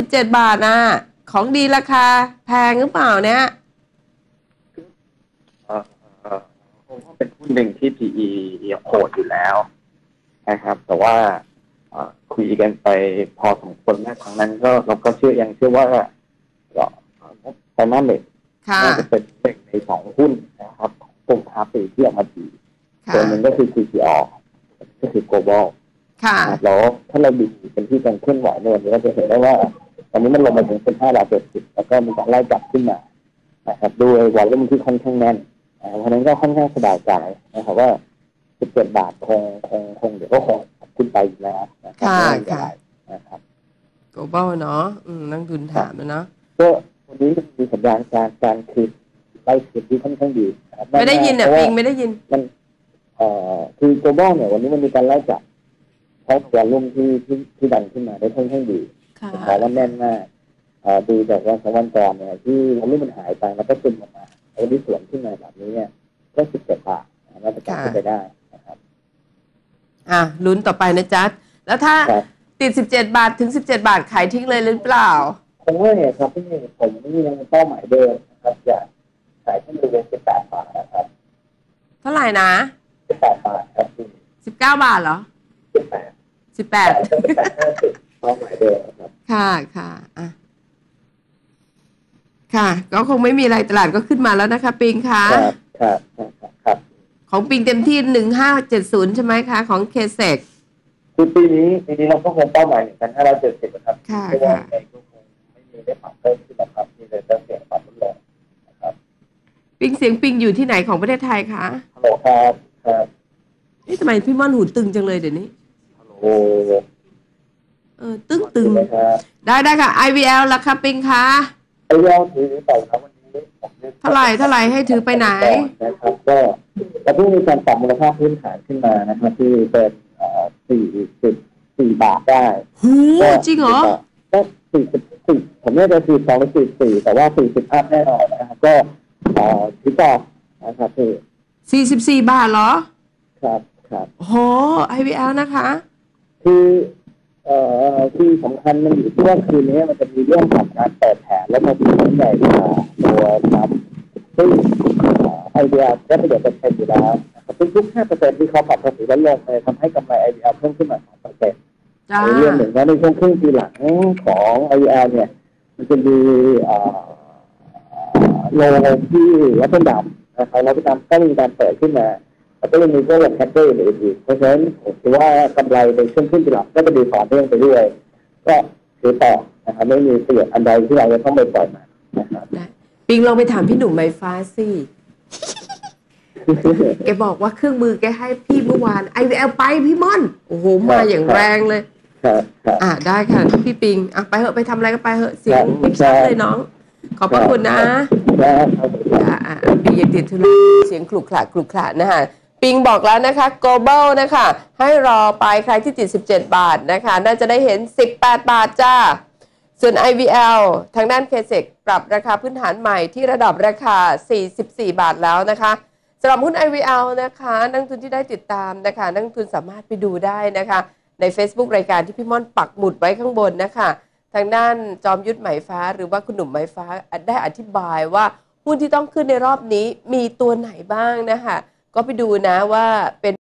17บาทนะของดีราคาแพงหรือเปล่าเนี่ยเอ่อเอ่อผมว่าเป็นหุ้นหนึ่งที่ PE โหดอยู่แล้วนะครับ แต่ว่าเอ่อคุยกันไปพอสมควรแม้ครั้งนั้นก็เราก็เชื่อยังเชื่อว่าก็ไตรมาสเล็กค่ะน่าจะเป็นหนึ่งในสองหุ้นนะครับของกลุ่มค้าปลีกที่ออกมาดีค่ะตัวหนึ่งก็คือ CPO ก็คือ global ค่ะนะครับแล้วถ้าเราดูเป็นที่การเคลื่อนไหวในวันนี้เราจะเห็นได้ว่า ตอนนี้มันลงมาถึงเป็นห้าบาทเจ็ดสิบแล้วก็มีการไล่กลับขึ้นมานะครับด้วยวอลลุ่มที่ค่อนข้างแน่นนะครับเพราะฉะนั้นก็ค่อนข้างสบายใจนะครับว่าสิบเจ็ดบาทคงคงคงเดี๋ยวก็คงขึ้นไปอยู่แล้วนะครับค่ะไม่เป็นค่ะไรนะครับ global เนาะอืมนักทุนถามนะเนาะก็วันนี้มันมีสัญญาณการการคืนไล่คืนที่ค่อนข้างดีนะครับไม่ได้ยินอะเพราะปิว่างไม่ได้ยินมันเอ่อคือ global เนี่ยวันนี้มันมีการไล่จับเพราะวอลลุ่มที่ที่ที่ดันขึ้นมาได้ค่อนข้างดี ค่ะผมบอกว่าแน่นมากเอ่อดูจากวันสองวันก่อนเนี่ยที่วอลลุ่มมันหายไปแล้วก็ซึมออกมาไอ้ที่สวนขึ้นมาแบบนี้เนี่ยก็สิบเจ็ดบาทน่าจะกลับขึ้นไปได้นะครับ อะลุ้นต่อไปนะจ๊ะแล้วถ้าครับติด17บาทถึง17บาทขายทิ้งเลยหรือเปล่าคงว่าเนี่ยครับที่ผมนี่ยังเป้าหมายเดิมนะครับจะขายที่บริเวณสิบแปดบาทนะครับ เท่าไหร่นะสิบแปดบาทครับที่19บาทเหรอสิบแปด18สิบแปดห้าสิบเป้าหมายเดิมนะ ครับค่ะค่ะอะค่ะ ก็คงไม่มีอะไรตลาดก็ขึ้นมาแล้วนะคะ ปิงคะครับครับครับครับของปิงเต็มที่1570ใช่ไหมคะ ของเคเซกคือปีนี้ปีนี้เราก็คงเป้าหมายหนึ่งพันห้าร้อยเจ็ดสิบนะครับค่ะเพราะว่าค่ะเองก็คงไม่มีได้ปรับเพิ่มขึ้นนะครับมีแต่จะเสียงปรับลดลงนะครับ ปิงเสียงปิงอยู่ที่ไหนของประเทศไทยคะฮัลโหลครับครับนี่ทำไมพี่ม่อนหูตึงจังเลยเดี๋ยวนี้ฮัลโหลเออ ตึงตึงนะครับได้ได้ค่ะ IVL ราคาปิงคะไอ้ยอดถือหรือเปล่าครับวันนี้ผมลืมเท่าไหร่เท่าไหร่ให้ถือไปไหนนะครับก็เราเพิ่งมีการปรับมูลค่าพื้นฐานขึ้นมานะครับที่เป็นเอ่อสี่สิบสี่บาทได้หูจริงเหรอก็สี่สิบสี่ผมไม่ได้สี่สองหรือสี่สี่แต่ว่าสี่สิบอัพแน่นอนนะครับก็เอ่อถือต่อนะครับพี่44บาทเหรอ ครับครับโห IVL นะคะ คือเอ่อ ที่สำคัญมันอยู่ที่ว่าคืนนี้มันจะมีเรื่องของการเปิดแผนแล้วมาดูเรื่องใหญ่กว่าตัวครับซึ่งไอเดียได้ประโยชน์เป็นเต็มอยู่แล้วนะครึ่งทุก5เปอร์เซ็นที่เขาปรับภาษีลดลงเลยทำให้กำไรไอเดียเพิ่มขึ้นมา2เปอร์เซ็นต์ในเรื่องหนึ่งแล้วในช่วงครึ่งปีหลังของไอเดียเนี่ย มันจะมีเอ่อโลที่วัฒนดำนะครับแล้วก็ดำก็มีการเปิดขึ้นมาแล้วก็ยังมีพวกแบบแคปเจอร์อื่นอีกเพราะฉะนั้นผมคิดว่ากำไรในช่วงขึ้นปีหลังก็จะดีต่อเนื่องไปเรื่อย ก็ถือต่อนะครับไม่มีประโยชน์อันใดที่เราจะต้องไปปล่อยมานะครับได้ปิงลองไปถามพี่หนุ่มไมฟ้าสิแกบอกว่าเครื่องมือแกให้พี่เมื่อวาน IVL ไปพี่ม่อนโอ้โหมาอย่างแรงเลยครับครับอะได้ค่ะพี่ปิงอะไปเหอะไปทำอะไรก็ไปเหอะเสียงครับไม่ชัดเลยน้อง ขอบพระคุณนะครับอะอะอะปิงยังติดธุระเสียงขลุกขระขลุกขระนะคะ ปิงบอกแล้วนะคะ global นะคะ ให้รอไปใครที่ติด 17 บาทนะคะ น่าจะได้เห็น 18 บาทจ้า ส่วน IVL ทางด้านเคเซกปรับราคาพื้นฐานใหม่ที่ระดับราคา 44 บาทแล้วนะคะสำหรับหุ้น IVL นะคะ นักทุนที่ได้ติดตามนะคะ นักทุนสามารถไปดูได้นะคะ ใน Facebook รายการที่พี่ม่อนปักหมุดไว้ข้างบนนะคะ ทางด้านจอมยุทธไหมฟ้า หรือว่าคุณหนุ่มไหมฟ้าได้อธิบายว่าหุ้นที่ต้องขึ้นในรอบนี้มีตัวไหนบ้างนะคะ ก็ไปดูนะว่าเป็น